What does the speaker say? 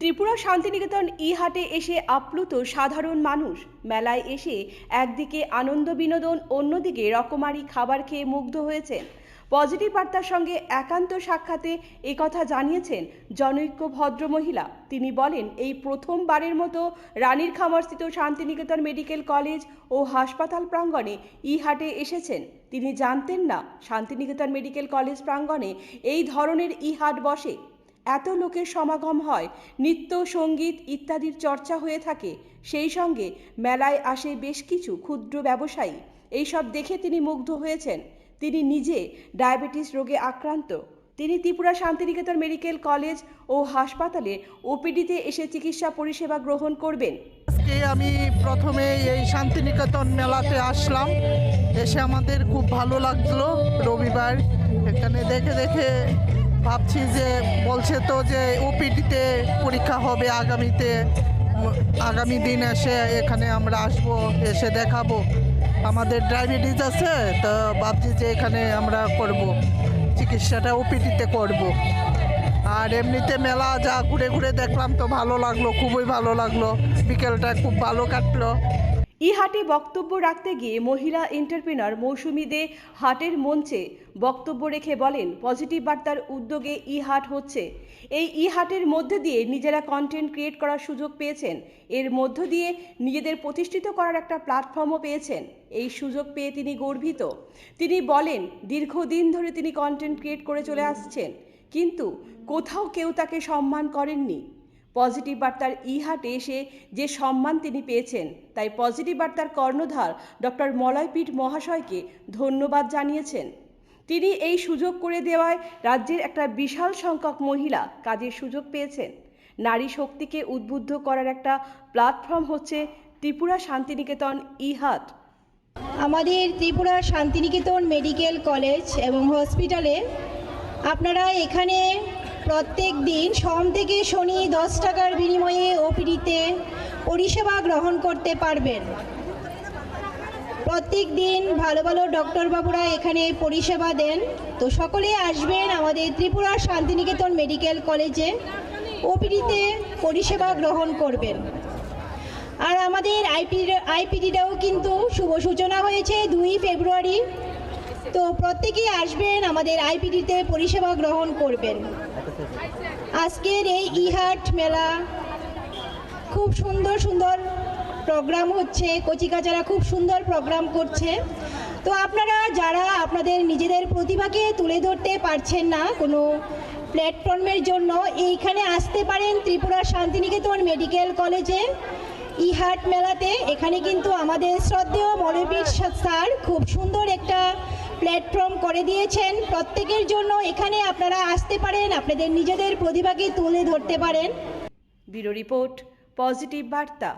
ত্রিপুরা শান্তিনিকেতন ই হাটে এসে আপ্লুত সাধারণ মানুষ। মেলায় এসে একদিকে আনন্দ বিনোদন, অন্যদিকে রকমারি খাবার খেয়ে মুগ্ধ হয়েছেন। পজিটিভ বার্তার সঙ্গে একান্ত সাক্ষাতে একথা জানিয়েছেন জনৈক্য ভদ্রমহিলা। তিনি বলেন, এই প্রথমবারের মতো রানীর খামারস্থিত শান্তিনিকেতন মেডিকেল কলেজ ও হাসপাতাল প্রাঙ্গণে ই হাটে এসেছেন। তিনি জানতেন না শান্তিনিকেতন মেডিকেল কলেজ প্রাঙ্গণে এই ধরনের ই হাট বসে। এত লোকের সমাগম হয়, নৃত্য সংগীত ইত্যাদির চর্চা হয়ে থাকে, সেই সঙ্গে মেলায় আসে বেশ কিছু ক্ষুদ্র ব্যবসায়ী। এইসব দেখে তিনি মুগ্ধ হয়েছেন। তিনি নিজে ডায়াবেটিস রোগে আক্রান্ত। তিনি ত্রিপুরা শান্তিনিকেতন মেডিকেল কলেজ ও হাসপাতালে ওপিডিতে এসে চিকিৎসা পরিষেবা গ্রহণ করবেন। আজকে আমি প্রথমে এই শান্তিনিকেতন মেলাতে আসলাম। এসে আমাদের খুব ভালো লাগল রবিবার। এখানে দেখে দেখে ভাবছি যে, বলছে তো যে ওপিডিতে পরীক্ষা হবে আগামীতে, আগামী দিন এসে এখানে আমরা আসব, এসে দেখাবো। আমাদের ডায়াবেটিস আছে, তো ভাবছি যে এখানে আমরা করব, চিকিৎসাটা ওপিডিতে করব। আর এমনিতে মেলা যা ঘুরে ঘুরে দেখলাম তো ভালো লাগল, খুবই ভালো লাগল। বিকেলটা খুব ভালো কাটলো। ই হাটে বক্তব্য রাখতে গিয়ে মহিলা এন্টারপ্রেনার মৌসুমী দে হাটের মঞ্চে বক্তব্য রেখে বলেন, পজিটিভ বার্তার উদ্যোগে ই হাট হচ্ছে। এই ই হাটের মধ্যে দিয়ে নিজেরা কন্টেন্ট ক্রিয়েট করার সুযোগ পেয়েছেন। এর মধ্য দিয়ে নিজেদের প্রতিষ্ঠিত করার একটা প্ল্যাটফর্মও পেয়েছেন। এই সুযোগ পেয়ে তিনি গর্বিত। তিনি বলেন, দীর্ঘদিন ধরে তিনি কন্টেন্ট ক্রিয়েট করে চলে আসছেন। কিন্তু কোথাও কেউ তাকে সম্মান করেননি। পজিটিভ বার্তার ইহাটে এসে যে সম্মান তিনি পেয়েছেন, তাই পজিটিভ বার্তার কর্ণধার ডক্টর মলয়পীঠ মহাশয়কে ধন্যবাদ জানিয়েছেন। তিনি এই সুযোগ করে দেওয়ায় রাজ্যের একটা বিশাল সংখ্যক মহিলা কাজের সুযোগ পেয়েছেন। নারী শক্তিকে উদ্বুদ্ধ করার একটা প্ল্যাটফর্ম হচ্ছে ত্রিপুরা শান্তিনিকেতন ইহাট আমাদের ত্রিপুরা শান্তিনিকেতন মেডিকেল কলেজ এবং হসপিটালে আপনারা এখানে প্রত্যেক দিন সোম থেকে শনি দশ টাকার বিনিময়ে ওপিডিতে পরিষেবা গ্রহণ করতে পারবেন। প্রত্যেক দিন ভালো ভালো ডক্টরবাবুরা এখানে পরিষেবা দেন। তো সকলে আসবেন আমাদের ত্রিপুরা শান্তিনিকেতন মেডিকেল কলেজে ওপিডিতে পরিষেবা গ্রহণ করবেন। আর আমাদের আইপি আইপিডিটাও কিন্তু শুভ সূচনা হয়েছে দুই ফেব্রুয়ারি। তো প্রত্যেকেই আসবেন, আমাদের আইপিডিতে পরিষেবা গ্রহণ করবেন। আজকের এই ইহাট মেলা খুব সুন্দর সুন্দর প্রোগ্রাম হচ্ছে, কচিকাচারা খুব সুন্দর প্রোগ্রাম করছে। তো আপনারা যারা আপনাদের নিজেদের প্রতিভাকে তুলে ধরতে পারছেন না কোনো প্ল্যাটফর্মের জন্য, এইখানে আসতে পারেন ত্রিপুরা শান্তিনিকেতন মেডিকেল কলেজে। ইহাট মেলাতে এখানে কিন্তু আমাদের শ্রদ্ধেয় মৌলবীর স্যার খুব সুন্দর একটা প্ল্যাটফর্ম করে দিয়েছেন। প্রত্যেকের জন্য এখানে আপনারা আসতে পারেন, আপনাদের নিজেদের প্রতিভাকে তুলে ধরতে পারেন। ব্যুরো রিপোর্ট, পজিটিভ বার্তা।